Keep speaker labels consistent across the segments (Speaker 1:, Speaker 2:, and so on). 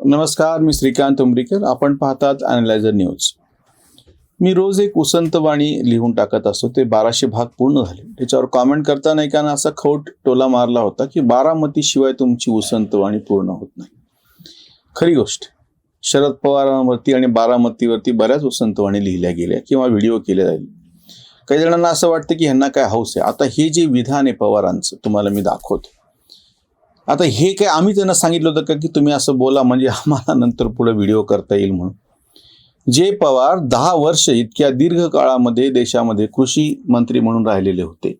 Speaker 1: नमस्कार मी श्रीकांत उमरीकर. आपण पाहतात अनालायझर न्यूज मी रोज एक उसंतवाणी लिहून टाकत असतो. ते बाराशे भाग पूर्ण झाले. त्याच्यावर कॉमेंट करताना एकानं असा खोट टोला मारला होता की बारामती शिवाय तुमची उसंतवाणी पूर्ण होत नाही. खरी गोष्ट शरद पवारांवरती आणि बारामतीवरती बऱ्याच उसंतवाणी लिहिल्या गेल्या किंवा व्हिडिओ केले जाईल. काही जणांना असं वाटतं की ह्यांना काय हौस आहे. आता हे जे विधान आहे पवारांचं तुम्हाला मी दाखवतो. आता हे काय आम्ही त्यांना सांगितलं होतं का की तुम्ही असं बोला म्हणजे आम्हाला नंतर पुढे व्हिडिओ करता येईल म्हणून. जे पवार दहा वर्ष इतक्या दीर्घ काळामध्ये देशामध्ये कृषी मंत्री म्हणून राहिलेले होते.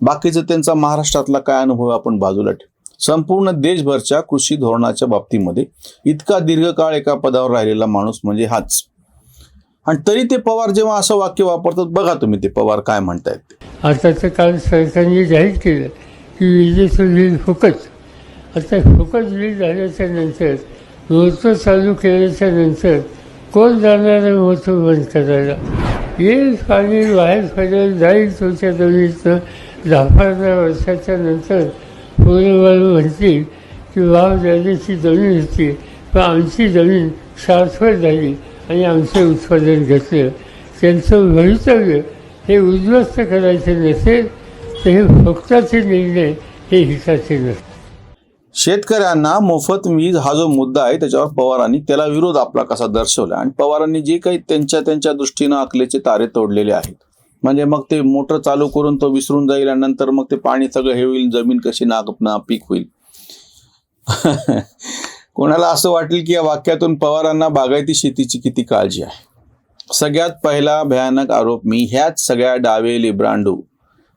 Speaker 1: बाकीचं त्यांचा महाराष्ट्रातला काय अनुभव आपण बाजूला ठेवू. संपूर्ण देशभरच्या कृषी धोरणाच्या बाबतीमध्ये इतका दीर्घकाळ एका पदावर राहिलेला माणूस म्हणजे हाच. आणि तरी ते पवार जेव्हा असं वाक्य वापरतात बघा तुम्ही ते पवार काय म्हणतायत
Speaker 2: आताचं काल सरकारने जाहीर केलं की विजेचं बिल फुकट. आता फुकट बिल झाल्याच्यानंतर मोठं चालू केल्याच्यानंतर कोण जाणार आहे मोठं बंद करायला? येईल पाणी बाहेर पडेल जाईल तुमच्या जमिनीचं दहा पंधरा वर्षाच्या नंतर पूर्णवाळू म्हणतील की वाव जाण्याची जमीन होती पण आमची जमीन शाश्वत झाली आणि आमचे उत्पादन घेतलं. त्यांचं भवितव्य हे उद्ध्वस्त करायचे नसेल तर हे फक्ताचे निर्णय हे हिताचे नसते
Speaker 1: शेतकऱ्यांना मोफत वीज हा जो मुद्दा आहे त्याच्यावर पवारांनी त्याला विरोध आपला कसा दर्शवला? आणि पवारांनी जे काही त्यांच्या त्यांच्या दृष्टीनं आखलेचे तारे तोडलेले आहेत. म्हणजे मग ते मोटर चालू करून तो विसरून जाईल आणि नंतर मग ते पाणी सगळं हे होईल जमीन कशी नाग पीक होईल. कोणाला असं वाटेल की या वाक्यातून पवारांना बागायती शेतीची किती काळजी आहे? सगळ्यात पहिला भयानक आरोप मी ह्याच सगळ्या डावे लिब्रांडू.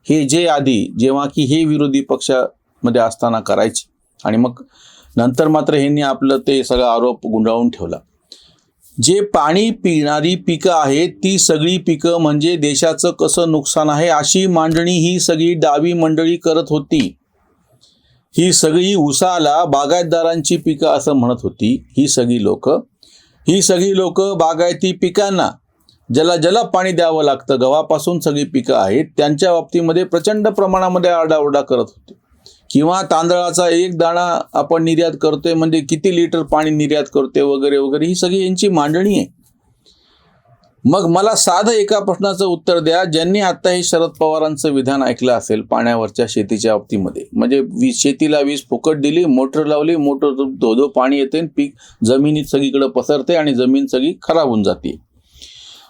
Speaker 1: हे जे आधी जेव्हा की हे विरोधी पक्षामध्ये असताना करायचे आणि मग नंतर मात्र ह्यांनी आपलं ते सगळा आरोप गुंडाळून ठेवला. जे पाणी पिणारी पिकं आहेत ती सगळी पिकं म्हणजे देशाचं कसं नुकसान आहे अशी मांडणी ही सगळी डावी मंडळी करत होती. ही सगळी उसाला बागायतदारांची पिकं असं म्हणत होती ही सगळी लोक. ही सगळी लोक बागायती पिकांना ज्याला ज्याला पाणी द्यावं लागतं गव्हापासून सगळी पिकं आहेत त्यांच्या बाबतीमध्ये प्रचंड प्रमाणामध्ये आरडाओरडा करत होते. किंवा तांदळाचा एक दाणा आपण निर्यात करतोय म्हणजे किती लिटर पाणी निर्यात करतोय वगैरे वगैरे ही सगळी यांची मांडणी आहे. मग मला साधं एका प्रश्नाचं उत्तर द्या ज्यांनी आता हे शरद पवारांचं विधान ऐकलं असेल पाण्यावरच्या शेतीच्या बाबतीमध्ये. म्हणजे वीज शेतीला वीज फुकट दिली मोटर लावली मोटर धो धो पाणी येते आणि पीक जमिनीत सगळीकडे पसरते आणि जमीन सगळी खराब होऊन जाते.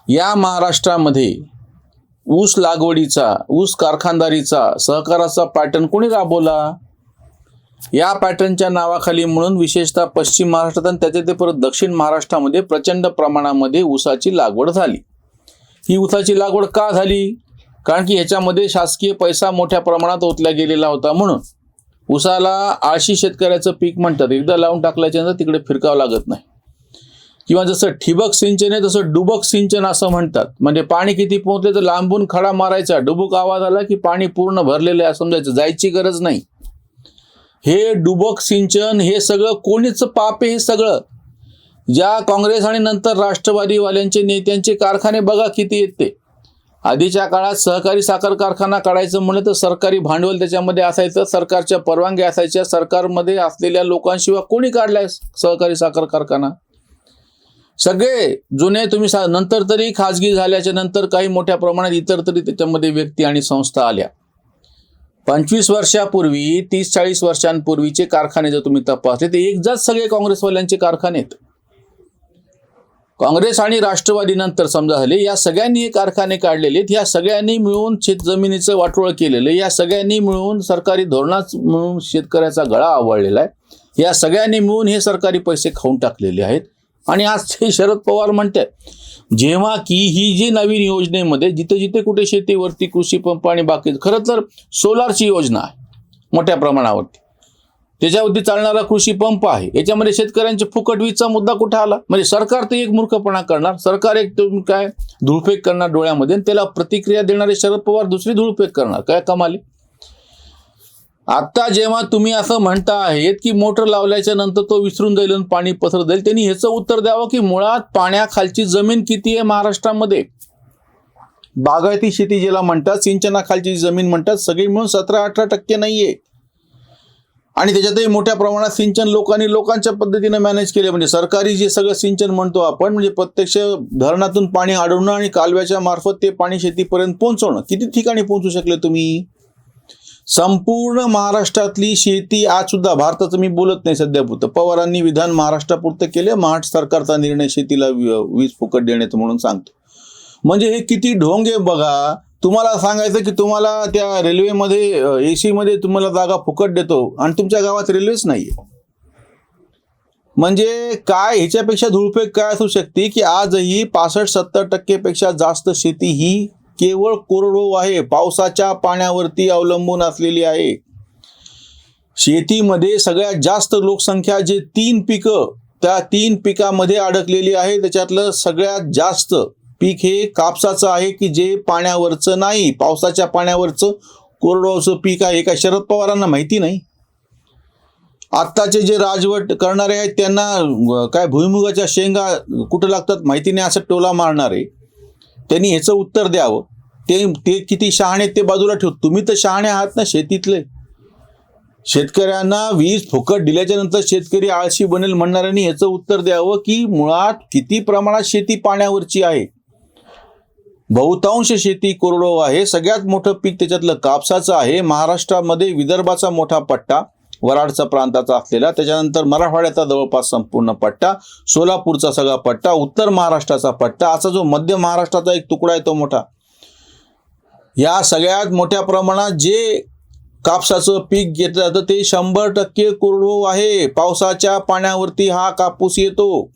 Speaker 1: या महाराष्ट्रामध्ये ऊस लागवडीचा ऊस कारखानदारीचा सहकाराचा पॅटर्न कोणी राबवला? या पॅटर्नच्या नावाखाली म्हणून विशेषतः पश्चिम महाराष्ट्रात आणि त्याच्या ते परत दक्षिण महाराष्ट्रामध्ये प्रचंड प्रमाणामध्ये ऊसाची लागवड झाली. ही ऊसाची लागवड का झाली? कारण की ह्याच्यामध्ये शासकीय पैसा मोठ्या प्रमाणात ओतला गेलेला होता म्हणून. ऊसाला आळशी शेतकऱ्याचं पीक म्हणतात. एकदा लावून टाकल्याच्यानंतर तिकडे फिरकावं लागत नाही. किंवा जसं ठिबक सिंचन आहे तसं डुबक सिंचन असं म्हणतात. म्हणजे पाणी किती पोहोचले तर लांबून खडा मारायचा. डुबुक आवाज आला की पाणी पूर्ण भरलेलं आहे समजायचं. जायची गरज नाही. हे डुबक सिंचन हे सगळं कोणीच पाप आहे हे सगळं. ज्या काँग्रेस आणि नंतर राष्ट्रवादीवाल्यांचे नेत्यांचे कारखाने बघा किती येत ते. आधीच्या काळात सहकारी साखर कारखाना काढायचं म्हणलं तर सरकारी भांडवल त्याच्यामध्ये असायचं सरकारच्या परवानग्या असायच्या सरकारमध्ये असलेल्या लोकांशिवाय कोणी काढलाय सहकारी साखर कारखाना? सगळे जुने तुम्ही सा नंतर तरी खाजगी झाल्याच्यानंतर काही मोठ्या प्रमाणात इतर तरी त्याच्यामध्ये व्यक्ती आणि संस्था आल्या. पंचवीस वर्षापूर्वी तीस चाळीस वर्षांपूर्वीचे कारखाने जर तुम्ही तपासले ते एकदाच सगळे काँग्रेसवाल्यांचे कारखाने आहेत. काँग्रेस आणि राष्ट्रवादी नंतर समजा झाले या सगळ्यांनी हे कारखाने काढलेले आहेत. या सगळ्यांनी मिळून शेत जमिनीचं वाटोळ केलेलं आहे. या सगळ्यांनी मिळून सरकारी धोरणाच मिळून शेतकऱ्याचा गळा आवळलेला आहे. या सगळ्यांनी मिळून हे सरकारी पैसे खाऊन टाकलेले आहेत. आणि आज ते शरद पवार म्हणते जेव्हा की ही जी नवीन योजनेमध्ये जिथे जिथे कुठे शेतीवरती कृषी पंप आणि बाकी खरं तर सोलारची योजना आहे मोठ्या प्रमाणावरती. त्याच्यावरती चालणारा कृषी पंप आहे. याच्यामध्ये शेतकऱ्यांच्या फुकट वीजचा मुद्दा कुठे आला? म्हणजे सरकार ते एक मूर्खपणा करणार. सरकार एक तुम्ही काय धुळफेक करणार डोळ्यामध्ये आणि त्याला प्रतिक्रिया देणारे शरद पवार दुसरी धुळफेक करणार. काय कमाली? आता जेव्हा तुम्ही असं म्हणता आहेत की मोटर लावल्याच्या नंतर तो विसरून जाईल आणि पाणी पसरत जाईल त्यांनी ह्याचं उत्तर द्यावं की मुळात पाण्याखालची जमीन किती आहे महाराष्ट्रामध्ये? बागायती शेती ज्याला म्हणतात सिंचनाखालची जमीन म्हणतात सगळी मिळून सतरा अठरा टक्के नाहीये. आणि त्याच्यातही मोठ्या प्रमाणात सिंचन लोकांनी लोकांच्या पद्धतीनं मॅनेज केले. म्हणजे सरकारी जे सगळं सिंचन म्हणतो आपण म्हणजे प्रत्यक्ष धरणातून पाणी अडवणं आणि कालव्याच्या मार्फत ते पाणी शेतीपर्यंत पोहोचवणं. किती ठिकाणी पोहोचू शकले तुम्ही? संपूर्ण महाराष्ट्रातली शेती आज सुद्धा भारताचं मी बोलत नाही सध्या पुरतं. पवारांनी विधान महाराष्ट्रापुरतं केले महाराष्ट्र सरकारचा निर्णय शेतीला वी- वीज फुकट देण्याचं म्हणून सांगतो. म्हणजे हे किती ढोंग आहे बघा. तुम्हाला सांगायचं की तुम्हाला त्या रेल्वेमध्ये एसी मध्ये तुम्हाला जागा फुकट देतो आणि तुमच्या गावात रेल्वेच नाहीये. म्हणजे काय ह्याच्यापेक्षा धुळफेक काय असू शकते की आजही पासष्ट सत्तर टक्केपेक्षा जास्त शेती ही केवळ कोरडो आहे. पावसाच्या पाण्यावरती अवलंबून असलेली आहे. शेतीमध्ये सगळ्यात जास्त लोकसंख्या जे तीन पिकं त्या तीन पिकामध्ये अडकलेली आहे. त्याच्यातलं सगळ्यात जास्त पीक हे कापसाचं आहे की जे पाण्यावरचं नाही. पावसाच्या पाण्यावरचं कोरडवाचं पीक आहे. हे काय शरद पवारांना माहिती नाही? आत्ताचे जे राजवट करणारे आहेत त्यांना काय भुईमुगाच्या शेंगा कुठं लागतात माहिती नाही. असं टोला मारणारे. त्यांनी ह्याचं उत्तर द्यावं. ते ते किती शहाणे ते बाजूला ठेव. तुम्ही तर शहाणे आहात ना शेतीतले. शेतकऱ्यांना वीज फुकट दिल्याच्या नंतर शेतकरी आळशी बनेल म्हणणाऱ्यांनी ह्याचं उत्तर द्यावं की मुळात किती प्रमाणात शेती पाण्यावरची आहे. बहुतांश शेती कोरडो आहे. सगळ्यात मोठं पीक त्याच्यातलं कापसाचं आहे. महाराष्ट्रामध्ये विदर्भाचा मोठा पट्टा. वराडचा प्रांताचा असलेला. त्याच्यानंतर मराठवाड्याचा जवळपास संपूर्ण पट्टा सोलापूरचा सगळा पट्टा उत्तर महाराष्ट्राचा पट्टा असा जो मध्य महाराष्ट्राचा एक तुकडा आहे तो मोठा. या सगळ्यात मोठ्या प्रमाणात जे कापसाचं पीक घेतलं जातं ते शंभर टक्के कोरडो आहे. पावसाच्या पाण्यावरती हा कापूस येतो.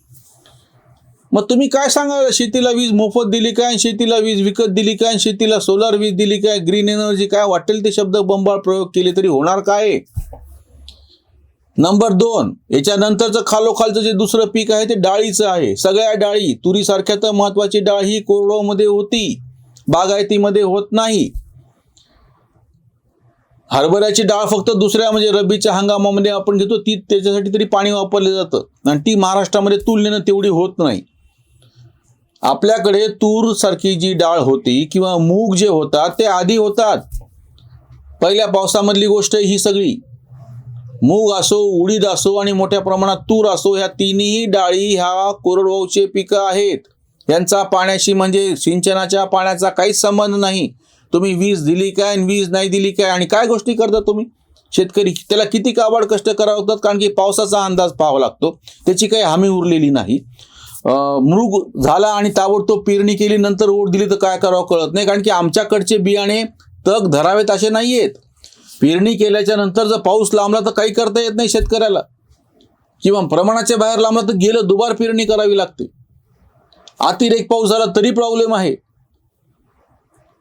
Speaker 1: मग तुम्ही काय सांगा शेतीला वीज मोफत दिली काय? शेतीला वीज विकत दिली काय? शेतीला सोलार वीज दिली काय? ग्रीन एनर्जी काय? वाटेल ते शब्द बंबाळ प्रयोग केले तरी होणार काय? नंबर दोन याच्यानंतरचं खालोखालचं जे दुसरं पीक आहे ते डाळीचं आहे. सगळ्या डाळी तुरीसारख्या तर महत्वाची डाळ ही कोरडोमध्ये होती. बागायतीमध्ये होत नाही. हरभऱ्याची डाळ फक्त दुसऱ्या म्हणजे रब्बीच्या हंगामामध्ये आपण घेतो ती त्याच्यासाठी तरी पाणी वापरलं जातं. आणि ती महाराष्ट्रामध्ये तुलनेनं तेवढी होत नाही. आपल्याकडे तूर सारखी जी डाळ होती किंवा मूग जे होतात ते आधी होतात. पहिल्या पावसामधली गोष्ट ही सगळी. मूग असो उडीद असो आणि मोठ्या प्रमाणात तूर असो ह्या तिन्ही डाळी ह्या कोरडवाहूचे पिकं आहेत. यांचा पाण्याशी म्हणजे सिंचनाच्या पाण्याचा काहीच संबंध नाही. तुम्ही वीज दिली काय आणि वीज नाही दिली काय आणि काय गोष्टी करता तुम्ही? शेतकरी त्याला किती काबाड कष्ट करावं लागतात? कारण की पावसाचा अंदाज पाहावा लागतो. त्याची काही हमी उरलेली नाही. मृग झाला आणि ताबडतोब पेरणी केली नंतर ओढ दिली तर काय करावं कळत नाही. कारण की आमच्याकडचे बियाणे तग धरावेत असे नाही आहेत पेरणी केल्याच्यानंतर जर पाऊस लांबला तर काही करता येत नाही शेतकऱ्याला. किंवा प्रमाणाच्या बाहेर लांबला तर गेलं दुबार पेरणी करावी लागते. अतिरेक पाऊस झाला तरी प्रॉब्लेम आहे.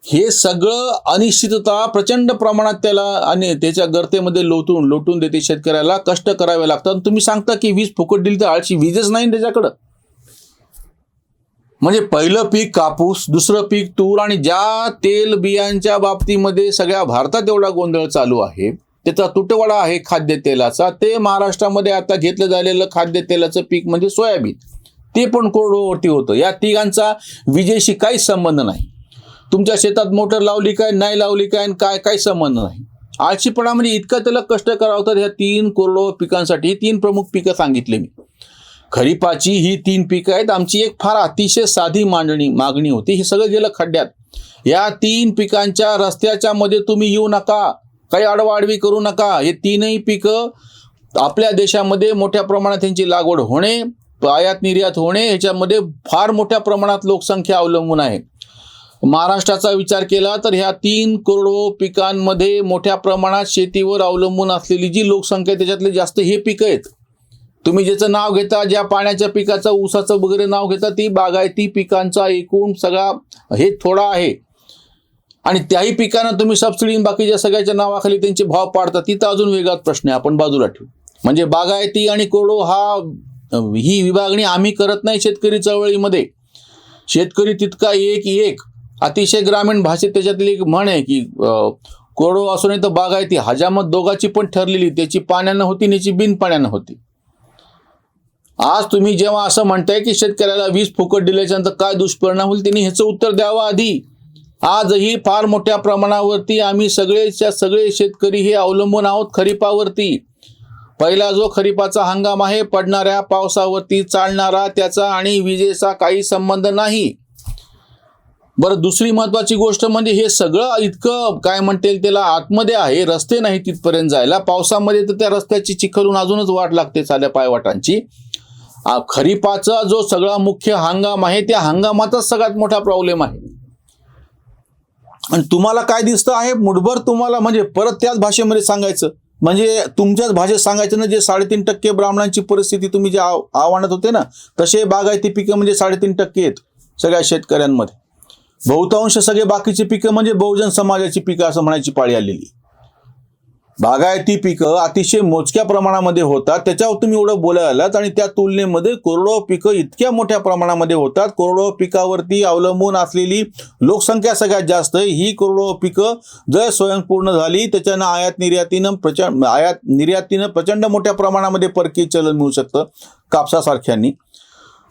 Speaker 1: हे सगळं अनिश्चितता प्रचंड प्रमाणात त्याला आणि त्याच्या गर्तेमध्ये लोटून लोटून देते शेतकऱ्याला. कष्ट करावे लागतात. तुम्ही सांगता की वीज फुकट दिली तर आळशी वीजच नाही त्याच्याकडं. म्हणजे पहिलं पीक कापूस दुसरं पीक तूर आणि ज्या तेल बियांच्या बाबतीमध्ये सगळ्या भारतात एवढा गोंधळ चालू आहे त्याचा तुटवडा आहे खाद्यतेलाचा ते महाराष्ट्रामध्ये आता घेतलं झालेलं खाद्यतेलाचं पीक म्हणजे सोयाबीन. ते पण कोरडवरती होतं. या तिघांचा विजेशी काहीच संबंध नाही. तुमच्या शेतात मोटर लावली काय नाही लावली काय आणि काय काही संबंध नाही. आळशीपणा म्हणजे इतकं त्याला कष्ट करावं तर ह्या तीन कोरडो पिकांसाठी तीन प्रमुख पिकं सांगितले मी. खरीपाची ही तीन पिकं आहेत. आमची एक फार अतिशय साधी मांडणी मागणी होती. हे सगळं गेलं खड्ड्यात. या तीन पिकांच्या रस्त्याच्या मध्ये तुम्ही येऊ नका. काही आडवाआडवी करू नका. हे तीनही पिकं आपल्या देशामध्ये मोठ्या प्रमाणात त्यांची लागवड होणे आयात निर्यात होणे ह्याच्यामध्ये फार मोठ्या प्रमाणात लोकसंख्या अवलंबून आहे. महाराष्ट्राचा विचार केला तर ह्या तीन करोड पिकांमध्ये मोठ्या प्रमाणात शेतीवर अवलंबून असलेली जी लोकसंख्या आहे त्याच्यातले जास्त हे पिकं आहेत. तुम्ही ज्याचं नाव घेता ज्या पाण्याच्या पिकाचं ऊसाचं वगैरे नाव घेता ती बागायती पिकांचा एकूण सगळा हे थोडा आहे. आणि त्याही पिकांना तुम्ही सबसिडी बाकीच्या सगळ्याच्या नावाखाली त्यांचे भाव पाडता तिथं अजून वेगळाच प्रश्न आहे. आपण बाजूला ठेवू. म्हणजे बागायती आणि कोरडो हा ही विभागणी आम्ही करत नाही शेतकरी चळवळीमध्ये. शेतकरी तितका एक एक अतिशय ग्रामीण भाषेत त्याच्यातली एक म्हण आहे की कोडो कोरडो असो नाही तर बागायती हजामत दोघाची पण ठरलेली त्याची पाण्यानं होती आणि याची बिन पाण्यानं होती. आज तुम्ही जेव्हा असं म्हणताय की शेतकऱ्याला वीज फुकट दिल्याच्यानंतर काय दुष्परिणाम होईल त्यांनी ह्याचं उत्तर द्यावं आधी. आजही फार मोठ्या प्रमाणावरती आम्ही सगळेच्या सगळे शेतकरी हे अवलंबून आहोत खरीपावरती. पहिला जो खरीपाचा हंगाम आहे पडणाऱ्या पावसावरती चालणारा त्याचा आणि विजेचा काही संबंध नाही. बरं दुसरी महत्वाची गोष्ट म्हणजे हे सगळं इतकं काय म्हणता येईल त्याला आतमध्ये आहे रस्ते नाही तिथपर्यंत जायला. पावसामध्ये तर त्या रस्त्याची चिखलून अजूनच वाट लागते साध्या पायवाटांची. खरीपाचा जो सगळा मुख्य हंगाम आहे त्या हंगामाचाच सगळ्यात मोठा प्रॉब्लेम आहे. आणि तुम्हाला काय दिसतं आहे मुठभर तुम्हाला म्हणजे परत त्याच भाषेमध्ये सांगायचं. म्हणजे तुमच्याच भाषेत सांगायचं ना जे साडेतीन टक्के ब्राह्मणांची परिस्थिती तुम्ही जे आव आव्हानात होते ना तसे बागायती पिकं म्हणजे साडेतीन टक्के आहेत सगळ्या शेतकऱ्यांमध्ये. बहुतांश सगळे बाकीचे पिकं म्हणजे बहुजन समाजाची पिकं असं म्हणायची पाळी आलेली. बागायती पिकं अतिशय मोजक्या प्रमाणामध्ये होतात. त्याच्यावर तुम्ही एवढं बोलायलात आलात आणि त्या तुलनेमध्ये कोरडो पिकं इतक्या मोठ्या प्रमाणामध्ये होतात. कोरडो पिकावरती अवलंबून असलेली लोकसंख्या सगळ्यात जास्त आहे. ही कोरडो पिकं जर स्वयंपूर्ण झाली त्याच्यानं आयात निर्यातीनं प्रचंड आयात निर्यातीनं प्रचंड मोठ्या प्रमाणामध्ये परकीय चलन मिळू शकतं कापसासारख्यांनी.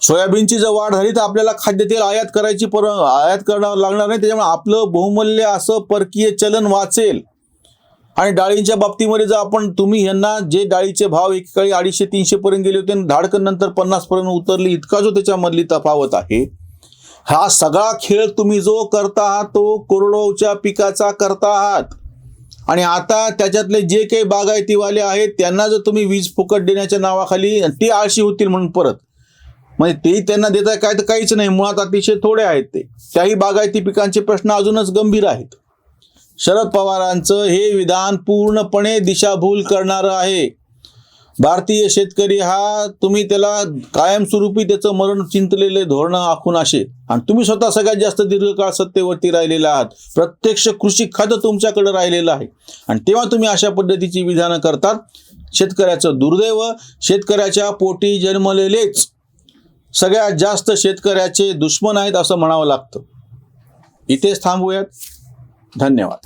Speaker 1: सोयाबीनची जर वाढ झाली तर आपल्याला खाद्यतेल आयात करायची पर आयात करणं लागणार नाही. त्याच्यामुळे आपलं बहुमूल्य असं परकीय चलन वाचेल. आणि डाळींच्या बाबतीमध्ये जर आपण तुम्ही यांना जे डाळीचे भाव एकेकाळी अडीचशे तीनशे पर्यंत गेले होते आणि धाडकन नंतर पन्नास पर्यंत उतरली इतका जो त्याच्यामधली तफावत आहे हा सगळा खेळ तुम्ही जो करता आहात तो कोरडवाहूच्या पिकाचा करता आहात. आणि आता त्याच्यातले जे काही बागायतीवाले आहेत त्यांना जर तुम्ही वीज फुकट देण्याच्या नावाखाली ते आळशी होतील म्हणून परत. म्हणजे ते त्यांना देता काय तर काहीच नाही मुळात अतिशय थोडे आहेत ते. त्याही बागायती पिकांचे प्रश्न अजूनच गंभीर आहेत. शरद पवारांचं हे विधान पूर्णपणे दिशाभूल करणारं आहे. भारतीय शेतकरी हा तुम्ही त्याला कायमस्वरूपी त्याचं मरण चिंतलेले धोरणं आखून असे. आणि तुम्ही स्वतः सगळ्यात जास्त दीर्घकाळ सत्तेवरती राहिलेला आहात. प्रत्यक्ष कृषी खातं तुमच्याकडे राहिलेलं आहे. आणि तेव्हा तुम्ही अशा पद्धतीची विधानं करतात. शेतकऱ्याचं दुर्दैव शेतकऱ्याच्या पोटी जन्मलेलेच सगळ्यात जास्त शेतकऱ्याचे दुश्मन आहेत असं म्हणावं लागतं. इथेच थांबूयात. धन्यवाद